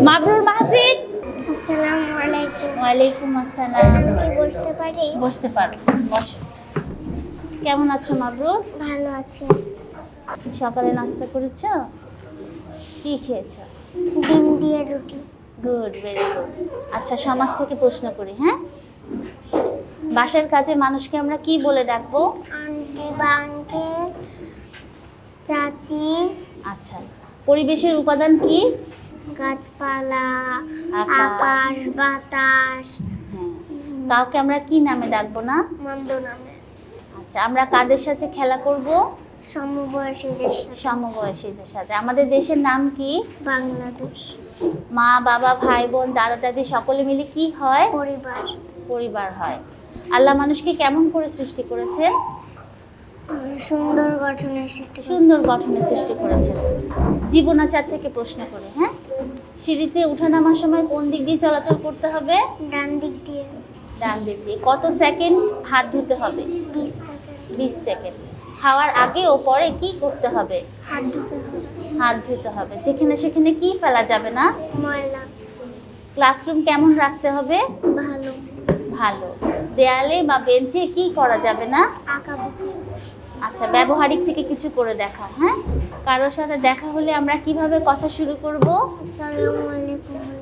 মাবরুর মাহসিন আসসালামু আলাইকুম। ওয়ালাইকুম আসসালাম। কি বসতে পারি? বসতে পারো বসো। কেমন আছো মাবরুর ভালো আছি। সকালে নাস্তা করেছ? কি খেয়েছো? ডিম দিয়ে রুটি। গুড ভেরি গুড আচ্ছা সমাজ থেকে প্রশ্ন করি হ্যাঁ? বাসার কাজে মানুষকে আমরা কি বলে ডাকবো? আন্টি বা আঙ্কেল চাচি। আচ্ছা পরিবেশের উপাদান কি? গাছপালা আকাশ। বাতাস। হ্যাঁ। কাউকে আমরা কি নামে ডাকবো না? মন্দ নামে। আচ্ছা আমরা কাদের সাথে খেলা করব? সমবয়সীদের সাথে। সমবয়সীদের সাথে। আমাদের দেশের নাম কি? বাংলাদেশ। মা বাবা ভাই বোন দাদা দাদি সকলে মিলে কি হয়? পরিবার। পরিবার হয়। আল্লাহ মানুষকে কেমন করে সৃষ্টি করেছেন? সুন্দর গঠনের সাথে সুন্দর গঠনের সৃষ্টি করেছেন জীবনাচার থেকে প্রশ্ন করে হ্যাঁ? সিঁড়িতে উঠা নামার সময় কোন দিক দিয়ে চলাচল করতে হবে? ডান দিক দিয়ে। ডান দিক দিয়ে। কত সেকেন্ড হাত ধুতে হবে? বিশ থেকে বিশ সেকেন্ড। খাওয়ার আগে ও পরে কি করতে হবে? হাত ধুতে হবে। হাত ধুতে হবে। যেখানে সেখানে কি ফেলা যাবে না? ময়লা। ক্লাসরুম কেমন রাখতে হবে? ভালো। ভালো। দেয়ালে বা বেঞ্চে কি করা যাবে না? আঁকা আচ্ছা ব্যবহারিক থেকে কিছু করে দেখা হ্যাঁ? কারোর সাথে দেখা হলে আমরা কীভাবে কথা শুরু করব?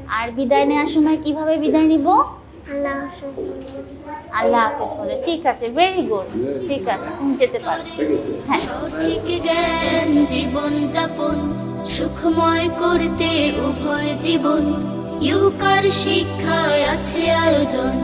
আর বিদায় নেওয়ার সময় কীভাবে বিদায় নিব? আল্লাহ হাফেজ বলে। আল্লাহ হাফেজ বলে। ঠিক আছে ভেরি গুড ঠিক আছে তুমি যেতে পারো। হ্যাঁ। জ্ঞান জীবন যাপন সুখময় করতে উভয় জীবন। ইউকার শিক্ষায় আছে আয়োজন।